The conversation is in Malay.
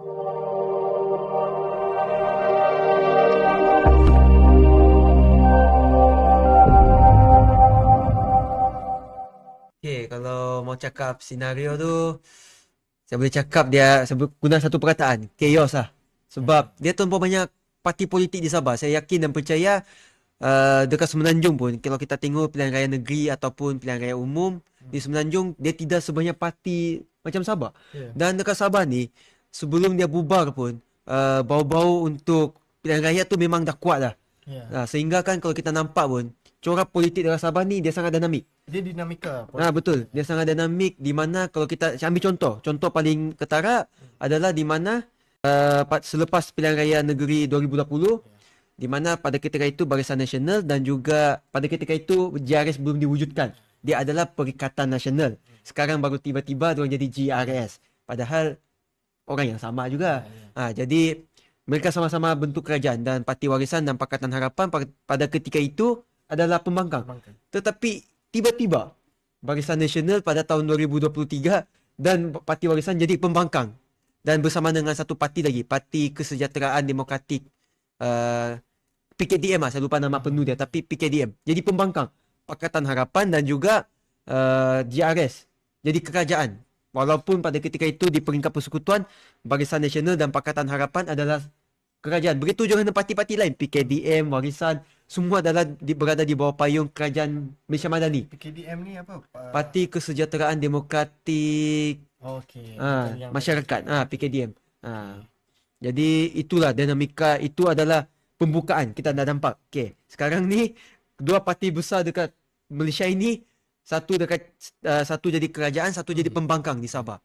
Okay, kalau mau cakap senario tu, saya boleh cakap dia, saya guna satu perkataan, chaos lah. Sebab dia terlalu banyak parti politik di Sabah. Saya yakin dan percaya uh, dekat Semenanjung pun, kalau kita tengok pilihan raya negeri ataupun pilihan raya umum, di Semenanjung, dia tidak sebanyak parti macam Sabah. Yeah. Dan dekat Sabah ni, sebelum dia bubar pun, uh, bau-bau untuk pilihan raya tu memang dah kuat dah. Ya. Uh, sehingga kan kalau kita nampak pun, corak politik dekat Sabah ni dia sangat dinamik. Dia dinamika. Ah betul. Dia sangat dinamik di mana kalau kita ambil contoh, contoh paling ketara adalah di mana uh, pa- selepas pilihan raya negeri 2020 di mana pada ketika itu Barisan Nasional dan juga pada ketika itu JRS belum diwujudkan. Dia adalah Perikatan Nasional. Sekarang baru tiba-tiba dia jadi GRS. Padahal orang yang sama juga. Ah jadi mereka sama-sama bentuk kerajaan dan Parti Warisan dan Pakatan Harapan pa- pada ketika itu adalah pembangkang. Pembangkang. Tetapi tiba-tiba Barisan Nasional pada tahun 2023 dan Parti Warisan jadi pembangkang. Dan bersama dengan satu parti lagi, Parti Kesejahteraan Demokratik uh, PKDM lah, saya lupa nama penuh dia tapi PKDM. Jadi pembangkang Pakatan Harapan dan juga uh, GRS. Jadi kerajaan. Walaupun pada ketika itu di peringkat persekutuan Barisan Nasional dan Pakatan Harapan adalah kerajaan. Begitu juga dengan parti-parti lain, PKDM, Warisan, semua adalah di, berada di bawah payung kerajaan Malaysia Madani. PKDM ni apa? Uh, Parti Kesejahteraan Demokratik Okey. ah, Yang- Masyarakat, ah PKDM. Ah. Jadi itulah dinamika itu adalah pembukaan kita dah nampak. Okey, sekarang ni dua parti besar dekat Malaysia ini satu dekat uh, satu jadi kerajaan, satu jadi pembangkang di Sabah.